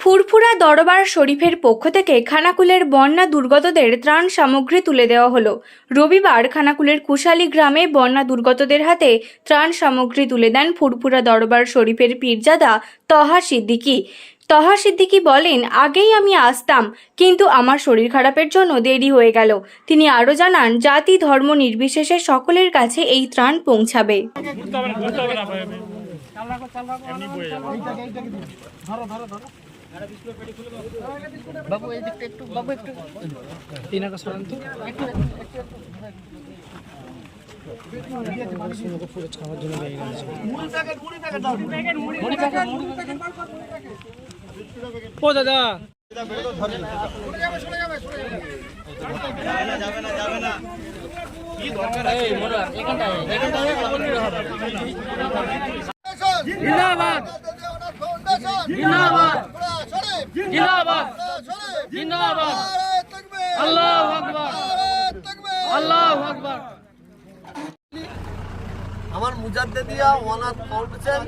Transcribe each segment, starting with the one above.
ফুরফুরা দরবার শরীফের পক্ষ থেকে খানাকুলের বন্যা দুর্গতদের ত্রাণ সামগ্রী তুলে দেওয়া হলো। রবিবার খানাকুলের কুশালী গ্রামে বন্যা দুর্গতদের হাতে ত্রাণ সামগ্রী তুলে দেন ফুরফুরা দরবার শরীফের পীরজাদা তহা সিদ্দিকী। তহা সিদ্দিকী বলেন, আগেই আমি আসতাম, কিন্তু আমার শরীর খারাপের জন্য দেরি হয়ে গেল। তিনি আরও জানান, জাতি, ধর্ম নির্বিশেষে সকলের কাছে এই ত্রাণ পৌঁছাবে। ঘুরতে হবে না না যাবে বাবু এই দিকটা একটু বাবু একটু। তিনাকা সরান তো। খাওয়ার জন্য ও দাদা। এখানটায় জিন্দাবাদ। জিন্দাবাদ। জিন্দাবাদ। জিন্দাবাদ। আল্লাহু আকবার। আল্লাহু আকবার। আমার ওয়ানাথ ফাউন্ডেশন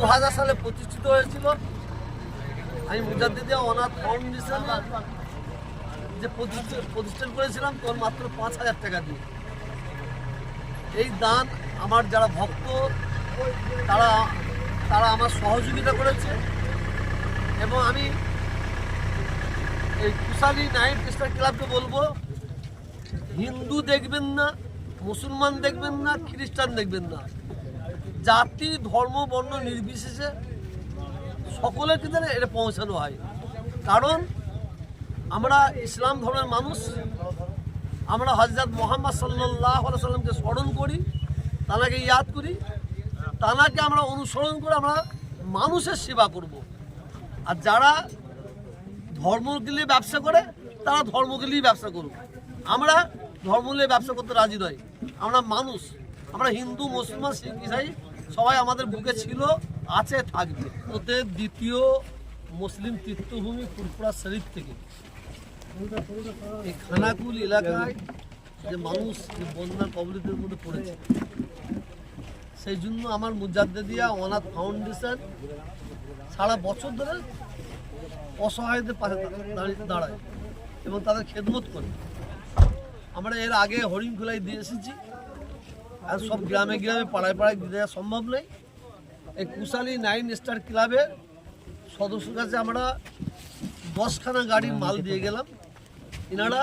দু হাজার সালে প্রতিষ্ঠিত হয়েছিল। আমি মুজাদ্দেদিয়া অনাথ ফাউন্ডেশন যে প্রতিষ্ঠান করেছিলাম তোর মাত্র পাঁচ হাজার টাকা দিয়ে। এই দান আমার যারা ভক্ত, তারা তারা আমার সহযোগিতা করেছে। এবং আমি এই কুশালী নাইট স্টার ক্লাবকে বলব, হিন্দু দেখবেন না, মুসলমান দেখবেন না, খ্রিস্টান দেখবেন না। জাতি, ধর্ম, বর্ণ নির্বিশেষে সকলের কিন্তু এটা পৌঁছানো হয়। কারণ আমরা ইসলাম ধর্মের মানুষ, আমরা হজরত মোহাম্মদ সাল্লাহ সাল্লামকে স্মরণ করি, তানাকে ইয়াদ করি, তানাকে আমরা অনুসরণ করে আমরা মানুষের সেবা করব। আর যারা ধর্মকে নিয়ে ব্যবসা করে, তারা ধর্মকে নিয়ে ব্যবসা করুক। আমরা ধর্ম নিয়ে ব্যবসা করতে রাজি নয় আমরা মানুষ। আমরা হিন্দু, মুসলমান, শিখ, ইসাই সবাই আমাদের বুকে ছিল, আছে, থাকবে। ওদের দ্বিতীয় মুসলিম তীর্থভূমি ফুরফুরা শরীফ থেকে। এই খানাকুল এলাকায় যে মানুষ, যে বন্যার কবলিতের মধ্যে পড়েছে, সেই জন্য আমার মুজাদ্দেদিয়া অনাথ ফাউন্ডেশন সারা বছর ধরে অসহায়দের পাশে দাঁড়িয়ে এবং তাদের খেদমত করে। আমরা এর আগে হরিণখোলায় দিয়ে এসেছি। আর সব গ্রামে গ্রামে, পাড়ায় পাড়ায় দিতে দেওয়া সম্ভব নেই এই কুশালি নাইন স্টার ক্লাবের সদস্যর কাছে আমরা দশখানা গাড়ির মাল দিয়ে গেলাম। এনারা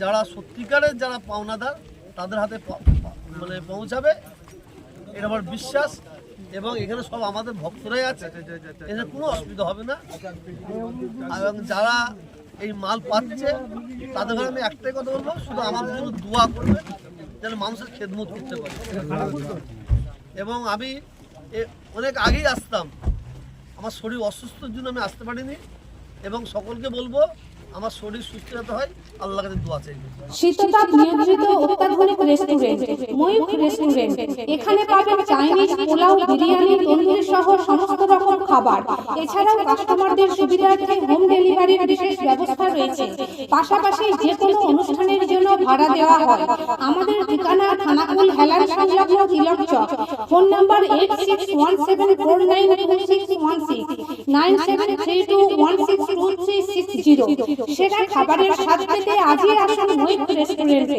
যারা সত্যিকারের যারা পাওনাদার, তাদের হাতে মানে পৌঁছাবে। এটা আমার বিশ্বাস। এবং এখানে সব আমাদের ভক্তরাই আছে এখানে কোনো অসুবিধা হবে না। এবং যারা এই মাল পাচ্ছে, তাদের ঘরে আমি একটাই কথা বলব, শুধু আমাদের জন্য দোয়া করবে যেন মানুষের খেদমত করতে পারে। এবং আমি অনেক আগেই আসতাম। আমার শরীর অসুস্থর জন্য আমি আসতে পারিনি। এবং সকলকে বলব, আমার শরীর সুস্থ যাতে হয় আল্লাহ কাছে দোয়া চাইবে। শীততাপ নিয়ন্ত্রিত অত্যাধুনিক রেস্টুরেন্ট, ময়ূখ রেস্টুরেন্ট। এখানে পাবেন চাইনিজ পোলাও, বিরিয়ানি, তন্দুরি সহ সমস্ত রকম খাবার। এছাড়াও কাস্টমারদের সুবিধার্থে হোম ডেলিভারির বিশেষ ব্যবস্থা রয়েছে। পাশাপাশি যে কোনো অনুষ্ঠানের জন্য ভাড়া দেওয়া হয়। আমাদের ঠিকানা খানাকুল হেলাল সংলগ্ন Tilak Chak. Phone number eight six one seven four nine two six one six nine seven three two one six two three six zero সেরা খাবারের স্বাদ পেতে আজই আসুন মৈত্র রেস্টুরেন্টে।